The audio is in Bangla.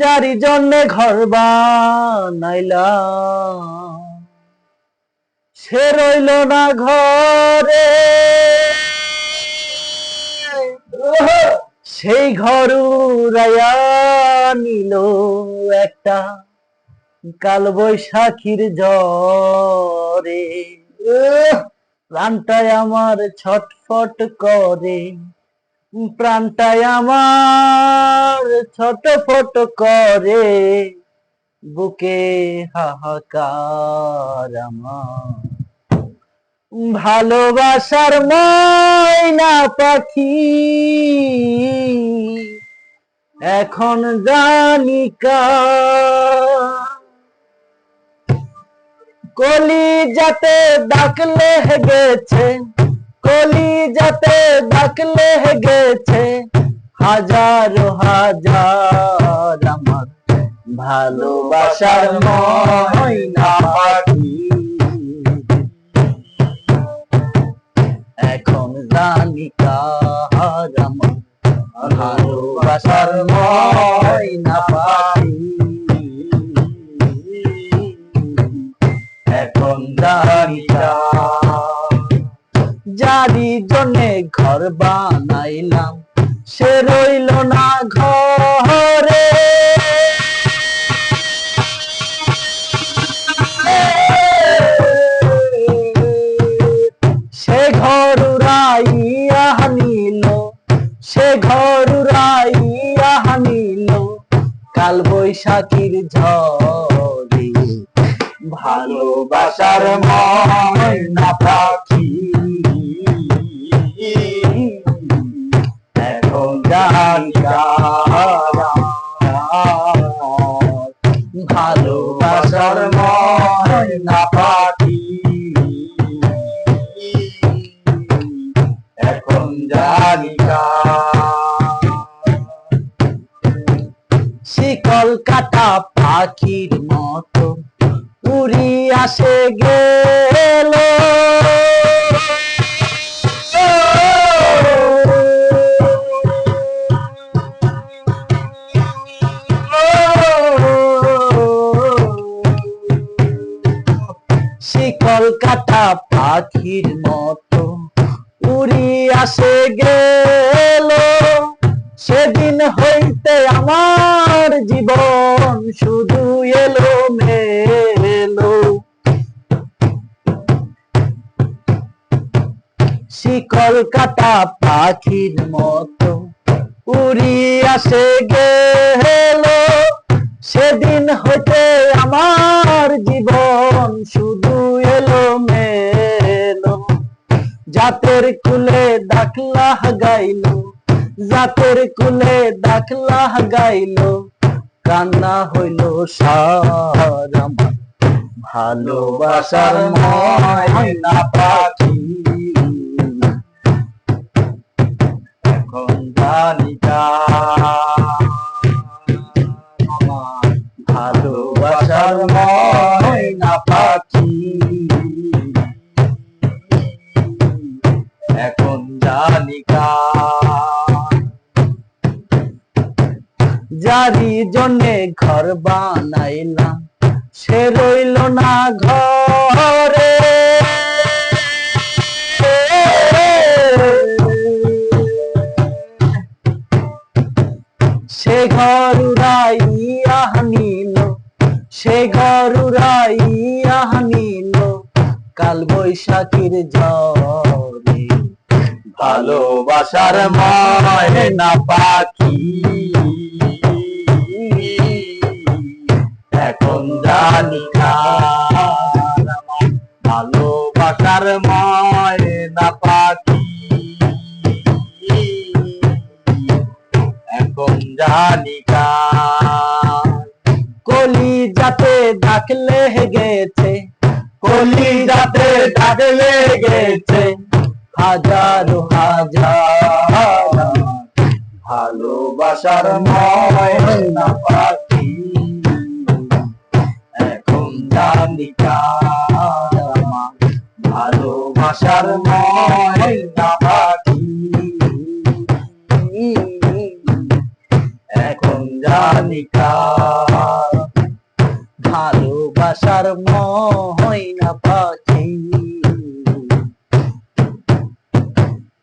যারি জন্যে ঘর বানাইলাম সে রইল না ঘরে। সেই ঘর উড়াইয়া নিল একটা কাল বৈশাখীর ঝরে প্রাণটায় আমার ছটফট করে। প্রাণটায় আমার ছটফট করে। বুকে হাহাকার ভালোবাসার ময়না পাখি। এখন জানিকার কলি যাতে ডাকলে গেছে। কলি যাতে ডাকলে গেছে হাজার হাজার আমার। ভালোবাসার ময়না পাখি। এখন জানি কার আমার। ভালোবাসার ময়না পাখি। এখন জানি কার যারি জন্যে ঘর বানাইলাম, সে রইল না ঘরে। সে ঘর উড়াইয়া নিল সে ঘর উড়াইয়া নিল কাল বৈশাখীর ঝড়ে। ভালোবাসার ময়না ভালোবাসার ময়না এখন জানি শিকল কাটা পাখির মতো উড়ি আসে গেল। শিকল কাটা পাখির মতো উড়ি আসে গেল। সেদিন হইতে আমার জীবন শুধু এলো মেলো শিকল কাটা পাখির মতো উড়ি আসে গেল। সেদিন হইতে আমার জাতের কুলে ডাকলা গাইল, জাতের কুলে ডাকলা গাইল, কান্না হইল সার আমার। ভালোবাসার ময়না পাখি। এখন জানি কার আমার। ভালোবাসার ময়না পাখি। যারি জন্যে ঘর বানাইলাম সে রইল না ঘরে। সে ঘর উড়াইয়া নিল সে ঘর উড়াইয়া নিল কাল বৈশাখীর ঝড়ে ভালোবাসার ময়না পাখি। এখন জানি ভালোবাসার ময়না পাখি। এখন জানি কলি যাতে ডাকলে গেছে। কলি যাতে ডাকলে গেছে। হাজার হাজার। ভালোবাসার ময়না পাখি। এখন জানি ভালোবাসার ময়না পাখি। এখন জানি জানিকার ভালোবাসার ময়না